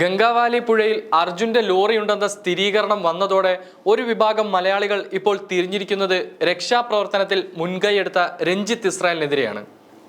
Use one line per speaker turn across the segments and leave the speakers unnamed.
ഗംഗാവാലി പുഴയിൽ അർജുന്റെ ലോറിയുണ്ടെന്ന സ്ഥിരീകരണം വന്നതോടെ ഒരു വിഭാഗം മലയാളികൾ ഇപ്പോൾ തിരിഞ്ഞിരിക്കുന്നത് രക്ഷാപ്രവർത്തനത്തിൽ മുൻകൈയെടുത്ത രഞ്ജിത്ത് ഇസ്രായേലിനെതിരെയാണ്.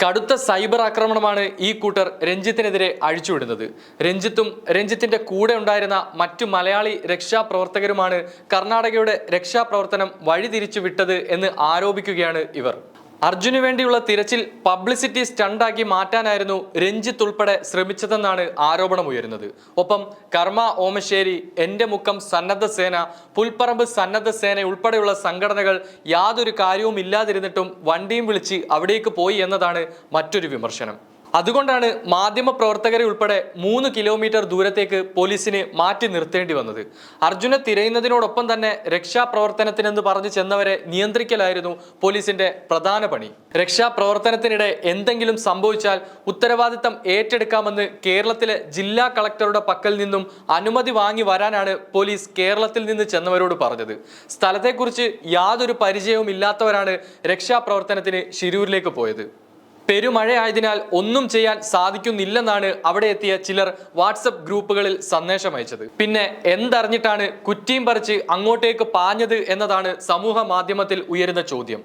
കടുത്ത സൈബർ ആക്രമണമാണ് ഈ കൂട്ടർ രഞ്ജിത്തിനെതിരെ അഴിച്ചുവിടുന്നത്. രഞ്ജിത്തും രഞ്ജിത്തിന്റെ കൂടെ ഉണ്ടായിരുന്ന മറ്റു മലയാളി രക്ഷാപ്രവർത്തകരുമാണ് കർണാടകയുടെ രക്ഷാപ്രവർത്തനം വഴിതിരിച്ചു വിട്ടത് എന്ന് ആരോപിക്കുകയാണ് ഇവർ. അർജുന് വേണ്ടിയുള്ള തിരച്ചിൽ പബ്ലിസിറ്റി സ്റ്റണ്ടാക്കി മാറ്റാനായിരുന്നു രഞ്ജിത്ത് ഉൾപ്പെടെ ശ്രമിച്ചതെന്നാണ് ആരോപണമുയരുന്നത് ഒപ്പം കർമ്മ ഓമശ്ശേരി എന്റെ മുഖം സന്നദ്ധ സേന പുൽപ്പറമ്പ് സന്നദ്ധ സേന ഉൾപ്പെടെയുള്ള സംഘടനകൾ യാതൊരു കാര്യവും ഇല്ലാതിരുന്നിട്ടും വണ്ടിയും വിളിച്ച് അവിടേക്ക് പോയി എന്നതാണ് മറ്റൊരു വിമർശനം. അതുകൊണ്ടാണ് മാധ്യമ പ്രവർത്തകരെ ഉൾപ്പെടെ മൂന്ന് കിലോമീറ്റർ ദൂരത്തേക്ക് പോലീസിന് മാറ്റി നിർത്തേണ്ടി വന്നത്. അർജുനെ തിരയുന്നതിനോടൊപ്പം തന്നെ രക്ഷാപ്രവർത്തനത്തിനെന്ന് പറഞ്ഞു ചെന്നവരെ നിയന്ത്രിക്കലായിരുന്നു പോലീസിന്റെ പ്രധാന പണി. രക്ഷാപ്രവർത്തനത്തിനിടെ എന്തെങ്കിലും സംഭവിച്ചാൽ ഉത്തരവാദിത്തം ഏറ്റെടുക്കാമെന്ന് കേരളത്തിലെ ജില്ലാ കളക്ടറുടെ പക്കൽ നിന്നും അനുമതി വാങ്ങി വരാനാണ് പോലീസ് കേരളത്തിൽ നിന്ന് ചെന്നവരോട് പറഞ്ഞത്. സ്ഥലത്തെക്കുറിച്ച് യാതൊരു പരിചയവും ഇല്ലാത്തവരാണ് രക്ഷാപ്രവർത്തനത്തിന് ശിരൂരിലേക്ക് പോയത്. പെരുമഴയായതിനാൽ ഒന്നും ചെയ്യാൻ സാധിക്കുന്നില്ലെന്നാണ് അവിടെ എത്തിയ ചിലർ വാട്സപ്പ് ഗ്രൂപ്പുകളിൽ സന്ദേശം അയച്ചത്. പിന്നെ എന്തറിഞ്ഞിട്ടാണ് കുറ്റിയും പറിച്ച് അങ്ങോട്ടേക്ക് പാഞ്ഞത് എന്നതാണ് സമൂഹ മാധ്യമത്തിൽ ഉയരുന്ന ചോദ്യം.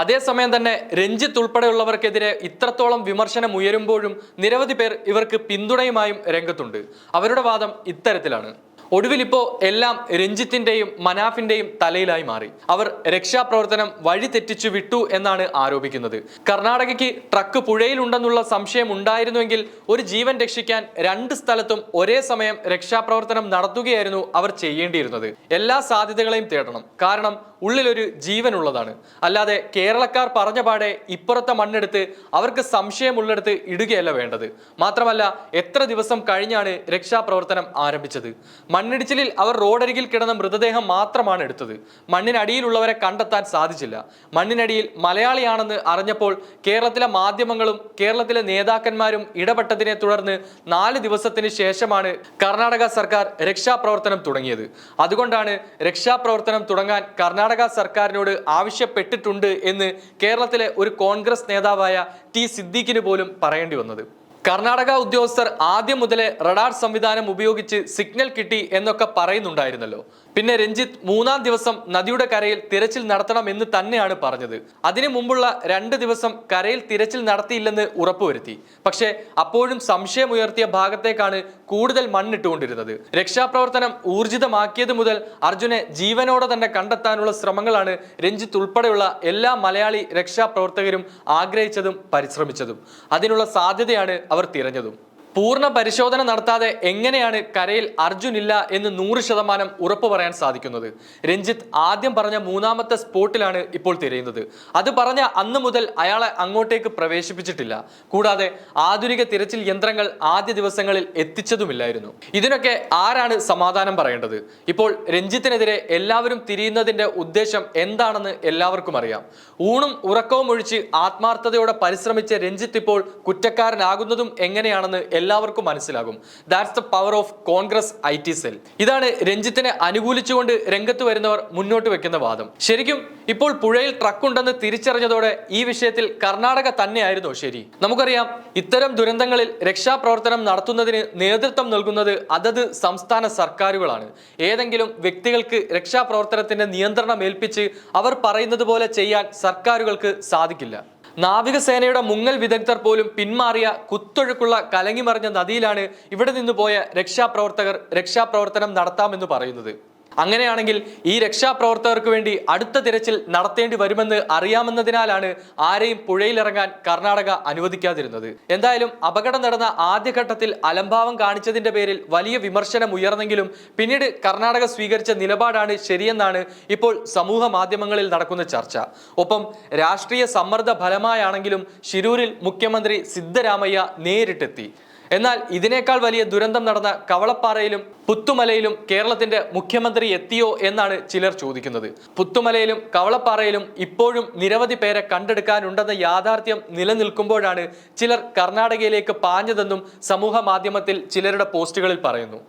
അതേസമയം തന്നെ രഞ്ജിത്ത് ഉൾപ്പെടെയുള്ളവർക്കെതിരെ ഇത്രത്തോളം വിമർശനം ഉയരുമ്പോഴും നിരവധി പേർ ഇവർക്ക് പിന്തുണയുമായും രംഗത്തുണ്ട്. അവരുടെ വാദം ഇത്തരത്തിലാണ്. ഒടുവിൽ ഇപ്പോൾ എല്ലാം രഞ്ജിത്തിന്റെയും മനാഫിന്റെയും തലയിലായി മാറി. അവർ രക്ഷാപ്രവർത്തനം വഴി തെറ്റിച്ചു വിട്ടു എന്നാണ് ആരോപിക്കുന്നത്. കർണാടകയ്ക്ക് ട്രക്ക് പുഴയിലുണ്ടെന്നുള്ള സംശയം ഉണ്ടായിരുന്നുവെങ്കിൽ ഒരു ജീവൻ രക്ഷിക്കാൻ രണ്ട് സ്ഥലത്തും ഒരേ സമയം രക്ഷാപ്രവർത്തനം നടത്തുകയായിരുന്നു അവർ ചെയ്യേണ്ടിയിരുന്നത്. എല്ലാ സാധ്യതകളെയും തേടണം. കാരണം ഉള്ളിലൊരു ജീവനുള്ളതാണ്. അല്ലാതെ കേരളക്കാർ പറഞ്ഞ പാടെ ഇപ്പുറത്തെ മണ്ണെടുത്ത് അവർക്ക് സംശയമുള്ളിടത്ത് ഇടുകയല്ല വേണ്ടത്. മാത്രമല്ല എത്ര ദിവസം കഴിഞ്ഞാണ് രക്ഷാപ്രവർത്തനം ആരംഭിച്ചത്? മണ്ണിടിച്ചിലിൽ അവർ റോഡരികിൽ കിടന്ന മൃതദേഹം മാത്രമാണ് എടുത്തത്. മണ്ണിനടിയിലുള്ളവരെ കണ്ടെത്താൻ സാധിച്ചില്ല. മണ്ണിനടിയിൽ മലയാളിയാണെന്ന് അറിഞ്ഞപ്പോൾ കേരളത്തിലെ മാധ്യമങ്ങളും കേരളത്തിലെ നേതാക്കന്മാരും ഇടപെട്ടതിനെ തുടർന്ന് നാല് ദിവസത്തിന് ശേഷമാണ് കർണാടക സർക്കാർ രക്ഷാപ്രവർത്തനം തുടങ്ങിയത്. അതുകൊണ്ടാണ് രക്ഷാപ്രവർത്തനം തുടങ്ങാൻ കർണാടക സർക്കാരിനോട് ആവശ്യപ്പെട്ടിട്ടുണ്ട് എന്ന് കേരളത്തിലെ ഒരു കോൺഗ്രസ് നേതാവായ ടി സിദ്ദീഖിന് പോലും പറയേണ്ടി വന്നത്. കർണാടക ഉദ്യോഗസ്ഥർ ആദ്യം മുതലേ റഡാർ സംവിധാനം ഉപയോഗിച്ച് സിഗ്നൽ കിട്ടി എന്നൊക്കെ പറയുന്നുണ്ടായിരുന്നല്ലോ. പിന്നെ രഞ്ജിത്ത് മൂന്നാം ദിവസം നദിയുടെ കരയിൽ തിരച്ചിൽ നടത്തണം എന്ന് തന്നെയാണ് പറഞ്ഞത്. അതിനു മുമ്പുള്ള രണ്ട് ദിവസം കരയിൽ തിരച്ചിൽ നടത്തിയില്ലെന്ന് ഉറപ്പുവരുത്തി. പക്ഷേ അപ്പോഴും സംശയമുയർത്തിയ ഭാഗത്തേക്കാണ് കൂടുതൽ മണ്ണിട്ടുകൊണ്ടിരുന്നത്. രക്ഷാപ്രവർത്തനം ഊർജിതമാക്കിയത് മുതൽ അർജുനെ ജീവനോടെ തന്നെ കണ്ടെത്താനുള്ള ശ്രമങ്ങളാണ് രഞ്ജിത്ത് ഉൾപ്പെടെയുള്ള എല്ലാ മലയാളി രക്ഷാപ്രവർത്തകരും ആഗ്രഹിച്ചതും പരിശ്രമിച്ചതും. അതിനുള്ള സാധ്യതയാണ് അവർ തിരഞ്ഞതും. പൂർണ പരിശോധന നടത്താതെ എങ്ങനെയാണ് കരയിൽ അർജുൻ ഇല്ല എന്ന് നൂറ് ശതമാനം ഉറപ്പു പറയാൻ സാധിക്കുന്നത്? രഞ്ജിത്ത് ആദ്യം പറഞ്ഞ മൂന്നാമത്തെ സ്പോട്ടിലാണ് ഇപ്പോൾ തിരയുന്നത്. അത് പറഞ്ഞ അന്ന് മുതൽ അയാളെ അങ്ങോട്ടേക്ക് പ്രവേശിപ്പിച്ചിട്ടില്ല. കൂടാതെ ആധുനിക തിരച്ചിൽ യന്ത്രങ്ങൾ ആദ്യ ദിവസങ്ങളിൽ എത്തിച്ചതുമില്ലായിരുന്നു. ഇതിനൊക്കെ ആരാണ് സമാധാനം പറയേണ്ടത്? ഇപ്പോൾ രഞ്ജിത്തിനെതിരെ എല്ലാവരും തിരിയുന്നതിന്റെ ഉദ്ദേശം എന്താണെന്ന് എല്ലാവർക്കും അറിയാം. ഊണും ഉറക്കവും ഒഴിച്ച് ആത്മാർത്ഥതയോടെ പരിശ്രമിച്ച രഞ്ജിത്ത് ഇപ്പോൾ കുറ്റക്കാരനാകുന്നതും എങ്ങനെയാണെന്ന് എല്ലാവർക്കും മനസ്സിലാകും. That's the power of Congress I T cell ഇതാണ് രഞ്ജിത്തിനെ അനുകൂലിച്ചുകൊണ്ട് രംഗത്ത് വരുന്നവർ മുന്നോട്ട് വെക്കുന്ന വാദം. ശരിക്കും ഇപ്പോൾ പുഴയിൽ ട്രക്ക് ഉണ്ടെന്ന് തിരിച്ചറിഞ്ഞതോടെ ഈ വിഷയത്തിൽ കർണാടക തന്നെയായിരുന്നു ശരി. നമുക്കറിയാം ഇത്തരം ദുരന്തങ്ങളിൽ രക്ഷാപ്രവർത്തനം നടത്തുന്നതിന് നേതൃത്വം നൽകുന്നത് അതത് സംസ്ഥാന സർക്കാരുകളാണ്. ഏതെങ്കിലും വ്യക്തികൾക്ക് രക്ഷാപ്രവർത്തനത്തിന്റെ നിയന്ത്രണം ഏൽപ്പിച്ച് അവർ പറയുന്നത് പോലെ ചെയ്യാൻ സർക്കാരുകൾക്ക് സാധിക്കില്ല. നാവികസേനയുടെ മുങ്ങൽ വിദഗ്ധർ പോലും പിന്മാറിയ കുത്തൊഴുക്കുള്ള കലങ്ങിമറിഞ്ഞ നദിയിലാണ് ഇവിടെ നിന്ന് പോയ രക്ഷാപ്രവർത്തകർ രക്ഷാപ്രവർത്തനം നടത്താമെന്ന് പറയുന്നത്. അങ്ങനെയാണെങ്കിൽ ഈ രക്ഷാപ്രവർത്തകർക്ക് വേണ്ടി അടുത്ത തിരച്ചിൽ നടത്തേണ്ടി വരുമെന്ന് അറിയാമെന്നതിനാലാണ് ആരെയും പുഴയിലിറങ്ങാൻ കർണാടക അനുവദിക്കാതിരുന്നത്. എന്തായാലും അപകടം നടന്ന ആദ്യഘട്ടത്തിൽ അലംഭാവം കാണിച്ചതിന്റെ പേരിൽ വലിയ വിമർശനം ഉയർന്നെങ്കിലും പിന്നീട് കർണാടക സ്വീകരിച്ച നിലപാടാണ് ശരിയെന്നാണ് ഇപ്പോൾ സമൂഹ മാധ്യമങ്ങളിൽ നടക്കുന്ന ചർച്ച. ഒപ്പം രാഷ്ട്രീയ സമ്മർദ്ദ ഫലമായാണെങ്കിലും ശിരൂരിൽ മുഖ്യമന്ത്രി സിദ്ധരാമയ്യ നേരിട്ടെത്തി. എന്നാൽ ഇതിനേക്കാൾ വലിയ ദുരന്തം നടന്ന കവളപ്പാറയിലും പുത്തുമലയിലും കേരളത്തിന്റെ മുഖ്യമന്ത്രി എത്തിയോ എന്നാണ് ചിലർ ചോദിക്കുന്നത്. പുത്തുമലയിലും കവളപ്പാറയിലും ഇപ്പോഴും നിരവധി പേരെ കണ്ടെടുക്കാനുണ്ടെന്ന യാഥാർത്ഥ്യം നിലനിൽക്കുമ്പോഴാണ് ചിലർ കർണാടകയിലേക്ക് പാഞ്ഞതെന്നും സമൂഹ മാധ്യമത്തിൽ ചിലരുടെ പോസ്റ്റുകളിൽ പറയുന്നു.